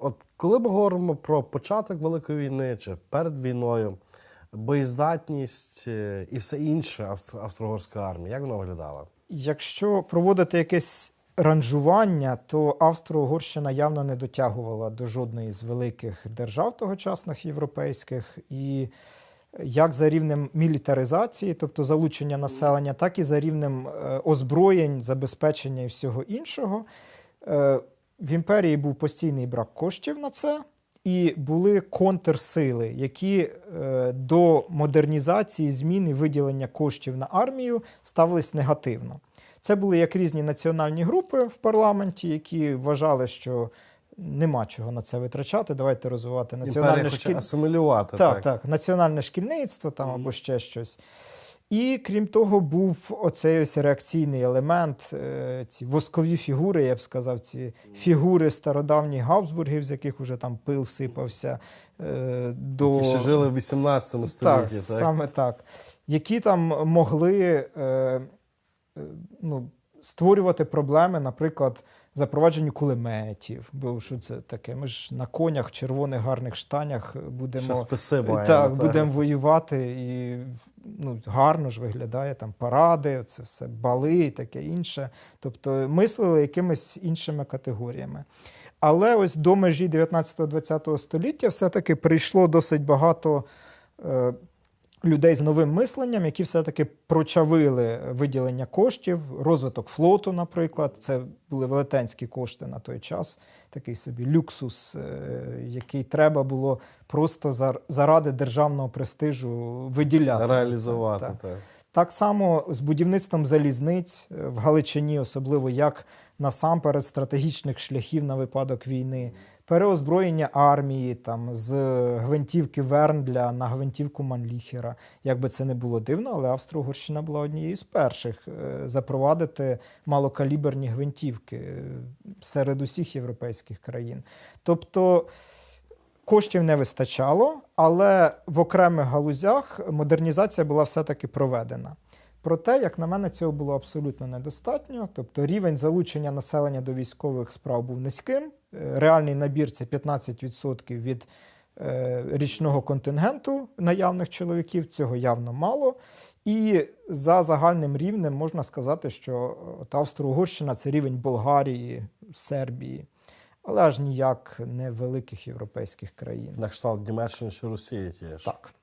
От коли ми говоримо про початок Великої війни чи перед війною, боєздатність е, і все інше Австро- австро-угорської армії, як воно виглядало? Якщо проводити якесь ранжування, то Австро-Угорщина явно не дотягувала до жодної з великих держав тогочасних європейських. І як за рівнем мілітаризації, тобто залучення населення, так і за рівнем е, озброєнь, забезпечення і всього іншого. В імперії був постійний брак коштів на це, і були контрсили, які е, до модернізації, змін і виділення коштів на армію ставились негативно. Це були як різні національні групи в парламенті, які вважали, що нема чого на це витрачати. Давайте розвивати національне шкіль... асимілювати. Так, так, національне шкільництво там або ще щось. І крім того, був оцей ось реакційний елемент, е, ці воскові фігури, я б сказав, ці фігури стародавніх Габсбургів, з яких уже там пил сипався. е, До... Які ще жили в 18 столітті. Так, саме так. Які там могли е, ну, створювати проблеми, наприклад, запровадженню кулеметів. Бо що це таке? Ми ж на конях, в червоних гарних штанях будемо, маємо, так, так. будемо воювати і ну, гарно ж виглядає там паради, це все бали і таке інше. Тобто мислили якимись іншими категоріями. Але ось до межі 19-20 століття все-таки прийшло досить багато е, людей з новим мисленням, які все-таки прочавили виділення коштів, розвиток флоту, наприклад. Це були велетенські кошти на той час, такий собі люксус, е, який треба було просто зар- заради державного престижу виділяти. Реалізувати. Так. Так. Так само з будівництвом залізниць е, в Галичині, особливо як насамперед стратегічних шляхів на випадок війни, переозброєння армії там з гвинтівки Верндля на гвинтівку Манліхера. Як би це не було дивно, але Австро-Угорщина була однією з перших е, запровадити малокаліберні гвинтівки е, серед усіх європейських країн. Тобто Коштів не вистачало, але в окремих галузях модернізація була все-таки проведена. Проте, як на мене, цього було абсолютно недостатньо. Тобто рівень залучення населення до військових справ був низьким. Е, Реальний набір це 15% від е, річного контингенту наявних чоловіків. Цього явно мало. І за загальним рівнем можна сказати, що от Австро-Угорщина це рівень Болгарії, Сербії, але аж ніяк не великих європейських країн. На кшталт Німеччини чи Росії тієї ж. Так.